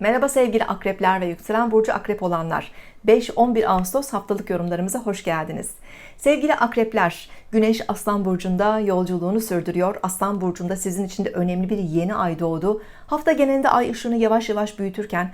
Merhaba sevgili akrepler ve yükselen burcu akrep olanlar. 5-11 Ağustos haftalık yorumlarımıza hoş geldiniz. Sevgili akrepler, Güneş Aslan Burcu'nda yolculuğunu sürdürüyor. Aslan Burcu'nda sizin için de önemli bir yeni ay doğdu. Hafta genelinde ay ışığını yavaş yavaş büyütürken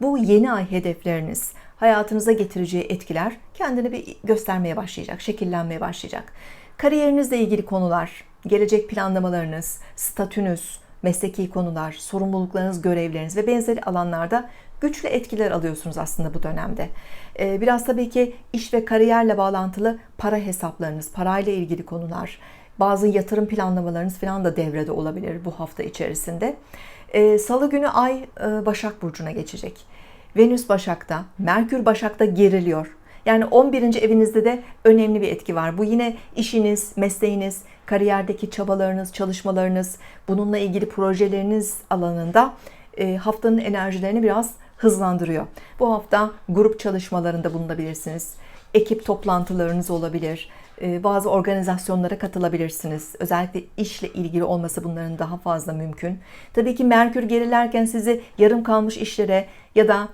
bu yeni ay hedefleriniz, hayatınıza getireceği etkiler kendini bir göstermeye başlayacak, şekillenmeye başlayacak. Kariyerinizle ilgili konular, gelecek planlamalarınız, statünüz, mesleki konular, sorumluluklarınız, görevleriniz ve benzeri alanlarda güçlü etkiler alıyorsunuz aslında bu dönemde. Ee, biraz tabii ki iş ve kariyerle bağlantılı para hesaplarınız, parayla ilgili konular, bazı yatırım planlamalarınız falan da devrede olabilir bu hafta içerisinde. Ee, Salı günü Ay e, Başak Burcu'na geçecek. Venüs Başak'ta, Merkür Başak'ta geriliyor. Yani 11. evinizde de önemli bir etki var. Bu yine işiniz, mesleğiniz, kariyerdeki çabalarınız, çalışmalarınız, bununla ilgili projeleriniz alanında e, haftanın enerjilerini biraz hızlandırıyor. Bu hafta grup çalışmalarında bulunabilirsiniz. Ekip toplantılarınız olabilir. E, bazı organizasyonlara katılabilirsiniz. Özellikle işle ilgili olması bunların daha fazla mümkün. Tabii ki Merkür gerilerken sizi yarım kalmış işlere ya da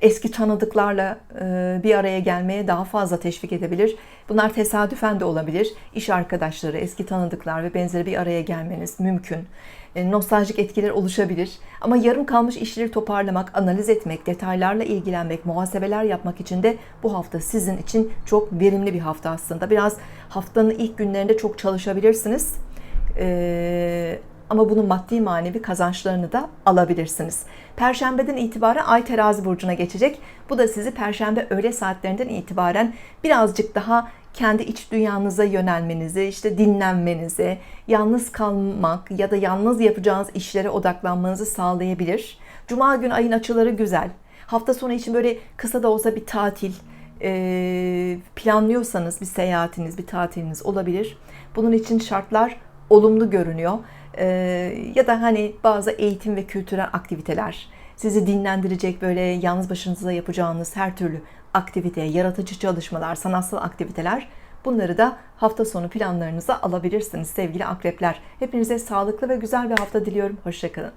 eski tanıdıklarla e, bir araya gelmeye daha fazla teşvik edebilir. Bunlar tesadüfen de olabilir. İş arkadaşları, eski tanıdıklar ve benzeri bir araya gelmeniz mümkün. E, nostaljik etkiler oluşabilir. Ama yarım kalmış işleri toparlamak, analiz etmek, detaylarla ilgilenmek, muhasebeler yapmak için de bu hafta sizin için çok verimli bir hafta aslında. Biraz haftanın ilk günlerinde çok çalışabilirsiniz. Ama bunun maddi manevi kazançlarını da alabilirsiniz. Perşembeden itibaren Ay terazi burcuna geçecek. Bu da sizi perşembe öğle saatlerinden itibaren birazcık daha kendi iç dünyanıza yönelmenizi, işte dinlenmenizi, yalnız kalmak ya da yalnız yapacağınız işlere odaklanmanızı sağlayabilir. Cuma gün ayın açıları güzel. Hafta sonu için böyle kısa da olsa bir tatil planlıyorsanız bir seyahatiniz, bir tatiliniz olabilir. Bunun için şartlar olumlu görünüyor. Ya da hani bazı eğitim ve kültürel aktiviteler, sizi dinlendirecek böyle yalnız başınıza yapacağınız her türlü aktivite, yaratıcı çalışmalar, sanatsal aktiviteler bunları da hafta sonu planlarınıza alabilirsiniz sevgili akrepler. Hepinize sağlıklı ve güzel bir hafta diliyorum. Hoşçakalın.